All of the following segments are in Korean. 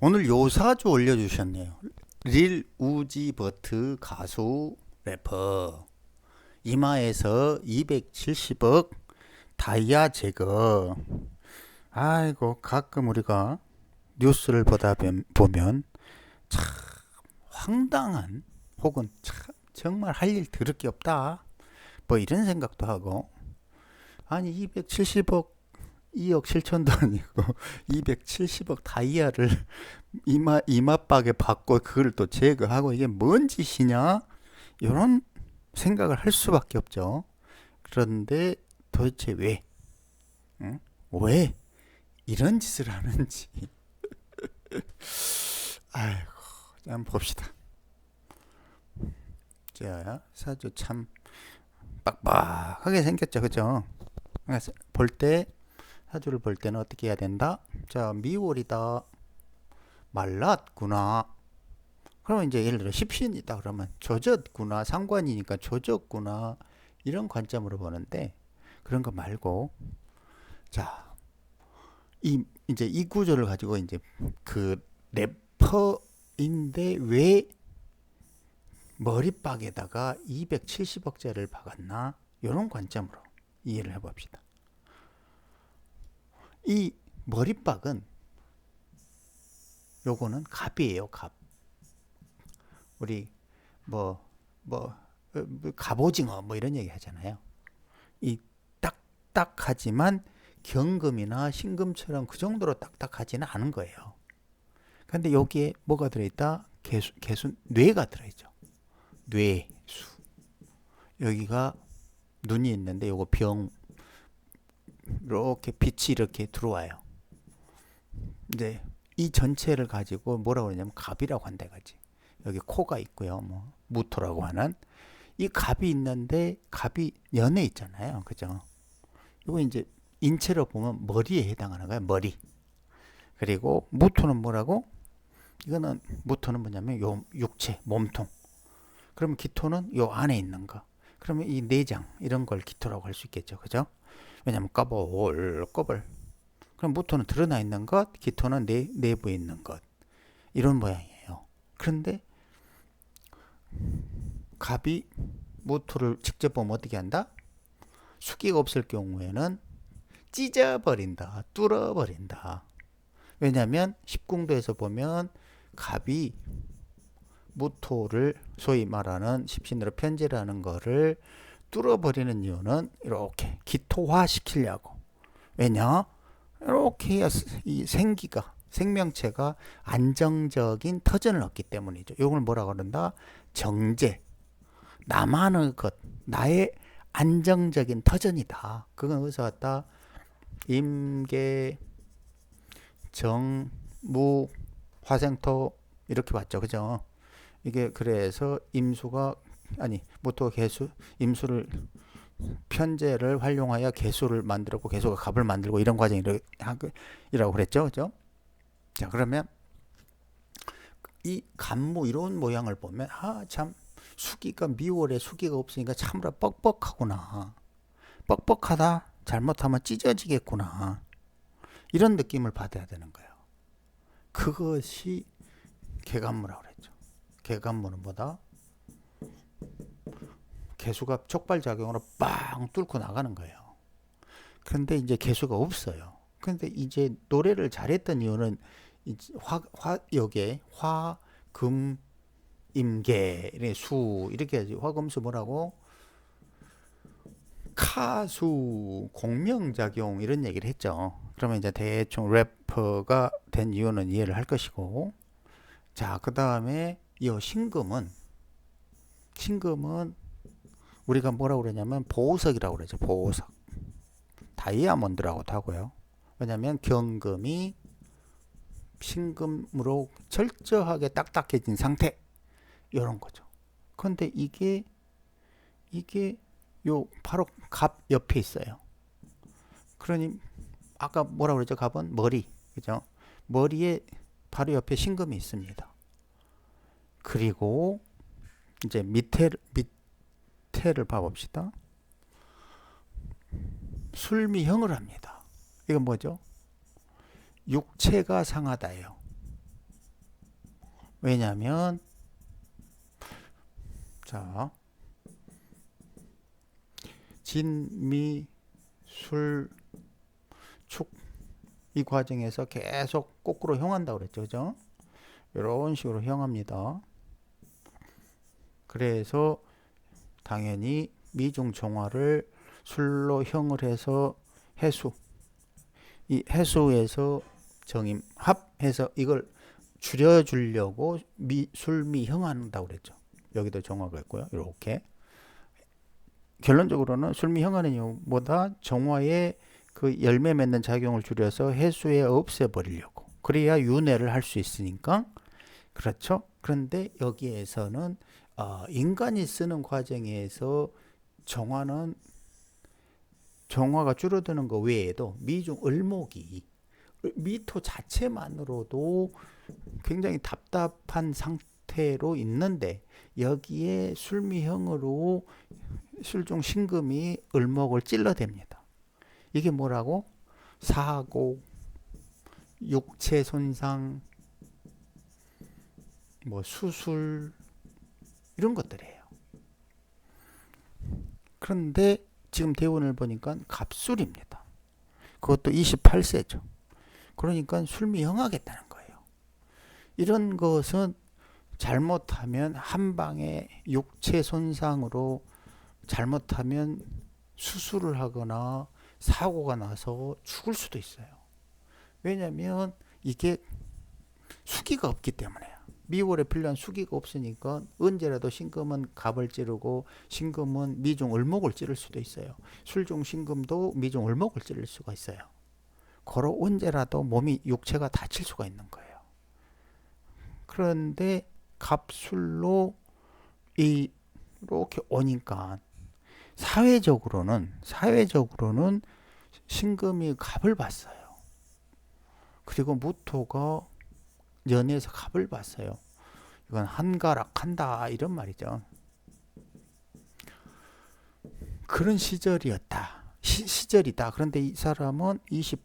오늘 요사주 올려주셨네요. 릴 우지버트 가수 래퍼 이마에서 270억 다이아 제거. 아이고 가끔 우리가 뉴스를 보다 보- 보면 참 황당한 혹은 참 정말 할 일 들을 게 없다. 뭐 이런 생각도 하고 아니 270억 2억 7천도 아니고 270억 다이아를 이마 이마박에 받고 그걸 또 제거하고 이게 뭔 짓이냐 이런 생각을 할 수밖에 없죠. 그런데 도대체 왜? 응? 왜 이런 짓을 하는지 아이고 한번 봅시다. 자 사주 참 빡빡하게 생겼죠, 그죠? 볼 때 사주를 볼 때는 어떻게 해야 된다? 자 미월이다. 말랐구나. 그러면 이제 예를 들어 십신이다 그러면 조졌구나 상관이니까 조졌구나 이런 관점으로 보는데 그런 거 말고 자 이 이제 이 구조를 가지고 이제 그 래퍼인데 왜 머리박에다가 270억짜리를 박았나 이런 관점으로 이해를 해봅시다. 이 머리박은 요거는 갑이에요, 갑. 우리 뭐, 뭐, 어, 뭐 갑오징어 뭐 이런 얘기 하잖아요. 이 딱딱하지만 경금이나 신금처럼 그 정도로 딱딱하지는 않은 거예요. 근데 여기에 뭐가 들어있다? 개수, 개수, 뇌가 들어있죠. 뇌수. 여기가 눈이 있는데 요거 병, 이렇게 빛이 이렇게 들어와요. 이제 이 전체를 가지고 뭐라고 그러냐면 갑이라고 한다 이거지. 여기 코가 있고요. 뭐 무토라고 하는 이 갑이 있는데 갑이 연에 있잖아요. 그죠? 이거 이제 인체로 보면 머리에 해당하는 거예요. 머리. 그리고 무토는 뭐라고? 이거는 무토는 뭐냐면 요 육체, 몸통. 그러면 기토는 요 안에 있는 거. 그러면 이 내장 이런 걸 기토라고 할 수 있겠죠. 그죠? 왜냐면 꺼볼 꺼볼. 그럼 무토는 드러나 있는 것, 기토는 내, 내부에 있는 것. 이런 모양이에요. 그런데 갑이 무토를 직접 보면 어떻게 한다? 수기가 없을 경우에는 찢어버린다, 뚫어버린다. 왜냐하면 십궁도에서 보면 갑이 무토를 소위 말하는 십신으로 편제라는 거를 뚫어버리는 이유는 이렇게 기토화 시키려고. 왜냐? 이렇게 이 생기가 생명체가 안정적인 터전을 얻기 때문이죠. 이걸 뭐라 그런다? 정제. 나만의 것, 나의 안정적인 터전이다. 그건 어디서 왔다? 임계, 정, 무, 화생토 이렇게 봤죠. 그죠? 이게 그래서 임수가 아니 모토 개수 임수를 편제를 활용하여 개수를 만들었고 개수가 갑을 만들고 이런 과정이라고 그랬죠. 그죠? 자, 그러면 이 간무 이런 모양을 보면 아, 참 수기가 미월에 수기가 없으니까 참으로 뻑뻑하구나. 뻑뻑하다. 잘못하면 찢어지겠구나. 이런 느낌을 받아야 되는 거예요. 그것이 개간무라고 그랬죠. 개간무는 뭐다? 개수가 촉발작용으로 빵 뚫고 나가는 거예요. 그런데 이제 개수가 없어요. 그런데 이제 노래를 잘했던 이유는 이제 화, 화, 여기에 화, 금, 임계, 수, 이렇게 해야지. 화 금 수 뭐라고? 카수, 공명작용, 이런 얘기를 했죠. 그러면 이제 대충 래퍼가 된 이유는 이해를 할 것이고. 자, 그 다음에 이 신금은, 신금은 우리가 뭐라고 그러냐면 보석이라고 그러죠. 보석. 다이아몬드라고도 하고요. 왜냐하면 경금이 신금으로 철저하게 딱딱해진 상태 이런 거죠. 그런데 이게 이게 요 바로 갑 옆에 있어요. 그러니 아까 뭐라 그랬죠? 갑은 머리 그죠? 머리에 바로 옆에 신금이 있습니다. 그리고 이제 밑에 밑 에를 봐봅시다. 술미형을 합니다. 이건 뭐죠? 육체가 상하다예요. 왜냐하면 자 진미 술축 이 과정에서 계속 거꾸로 형한다고 그랬죠. 그죠? 이런 식으로 형합니다. 그래서 당연히 미중 정화를 술로 형을 해서 해수 이 해수에서 정임 합해서 이걸 줄여주려고 미, 술미 형한다고 그랬죠. 여기도 정화가 있고요. 이렇게 결론적으로는 술미 형하는 이유보다 정화의 그 열매 맺는 작용을 줄여서 해수에 없애버리려고 그래야 윤회를 할 수 있으니까 그렇죠. 그런데 여기에서는 어, 인간이 쓰는 과정에서 정화는 정화가 줄어드는 것 외에도 미중 을목이 미토 자체만으로도 굉장히 답답한 상태로 있는데 여기에 술미형으로 술중 신금이 을목을 찔러댑니다. 이게 뭐라고? 사고, 육체 손상, 뭐 수술 이런 것들이에요. 그런데 지금 대원을 보니까 갑술입니다. 그것도 28세죠. 그러니까 술 미형하겠다는 거예요. 이런 것은 잘못하면 한 방에 육체 손상으로 잘못하면 수술을 하거나 사고가 나서 죽을 수도 있어요. 왜냐하면 이게 수기가 없기 때문에요. 미월에 필요한 수기가 없으니까 언제라도 신금은 갑을 찌르고 신금은 미중 을목을 찌를 수도 있어요. 술중 신금도 미중 을목을 찌를 수가 있어요. 거로 언제라도 몸이 육체가 다칠 수가 있는 거예요. 그런데 갑술로 이렇게 오니까 사회적으로는 사회적으로는 신금이 갑을 봤어요. 그리고 무토가 연애에서 갑을 봤어요. 이건 한가락한다 이런 말이죠. 그런 시절이었다. 시, 절이다 그런데 이 사람은 20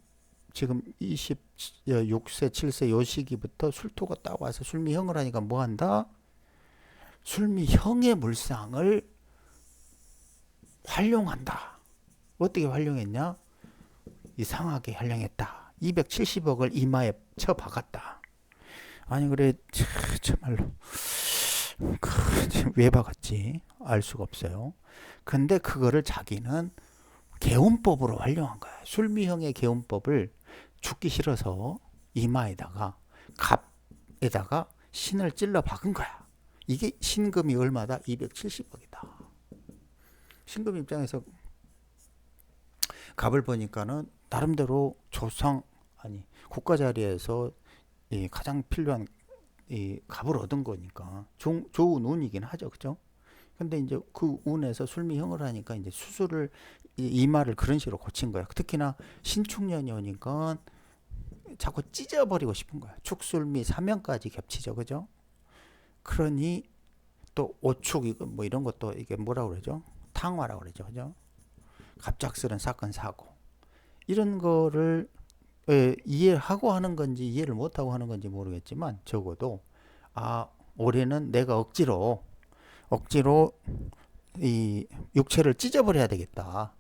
지금 26세, 7세 요 시기부터 술토가 딱 와서 술미형을 하니까 뭐 한다? 술미형의 물상을 활용한다. 어떻게 활용했냐? 이상하게 활용했다. 270억을 이마에 쳐 박았다. 아니 그래 참말로 그, 왜 박았지? 알 수가 없어요. 근데 그거를 자기는 개운법으로 활용한 거야. 술미형의 개운법을 죽기 싫어서 이마에다가 갑에다가 신을 찔러 박은 거야. 이게 신금이 얼마다? 270억이다. 신금 입장에서 갑을 보니까는 나름대로 조상 아니 국가 자리에서 이 가장 필요한 이 갑을 얻은 거니까 조, 좋은 운이긴 하죠, 그죠? 근데 이제 그 운에서 술미형을 하니까 이제 수술을 이마를 그런 식으로 고친 거야. 특히나 신축년이 오니까 자꾸 찢어버리고 싶은 거야. 축술미 사명까지 겹치죠, 그죠? 그러니 또 오축 이거 뭐 이런 것도 이게 뭐라 그러죠? 탕화라고 그러죠, 그죠? 갑작스런 사건 사고 이런 거를 예, 이해하고 하는 건지 이해를 못하고 하는 건지 모르겠지만 적어도 아 올해는 내가 억지로 억지로 이 육체를 찢어버려야 되겠다.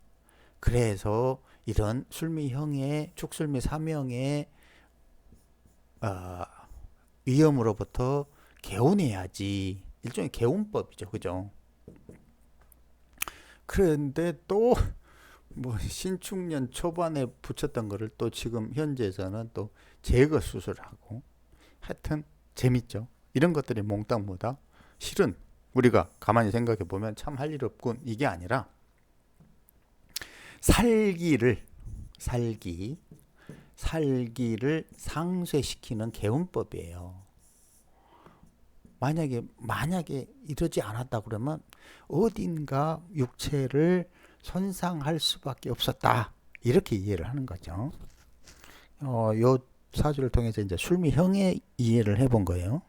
그래서 이런 술미형의 축술미 사명의 어, 위험으로부터 개운해야지 일종의 개운법이죠, 그죠? 그런데 또 뭐 신축년 초반에 붙였던 거를 또 지금 현재에서는 또 제거 수술하고 하여튼 재밌죠. 이런 것들이 몽땅 뭐다? 실은 우리가 가만히 생각해 보면 참 할 일 없군 이게 아니라 살기를 살기 살기를 상쇄시키는 개운법이에요. 만약에 만약에 이러지 않았다 그러면 어딘가 육체를 손상할 수밖에 없었다. 이렇게 이해를 하는 거죠. 어, 요 사주를 통해서 이제 술미형의 이해를 해본 거예요.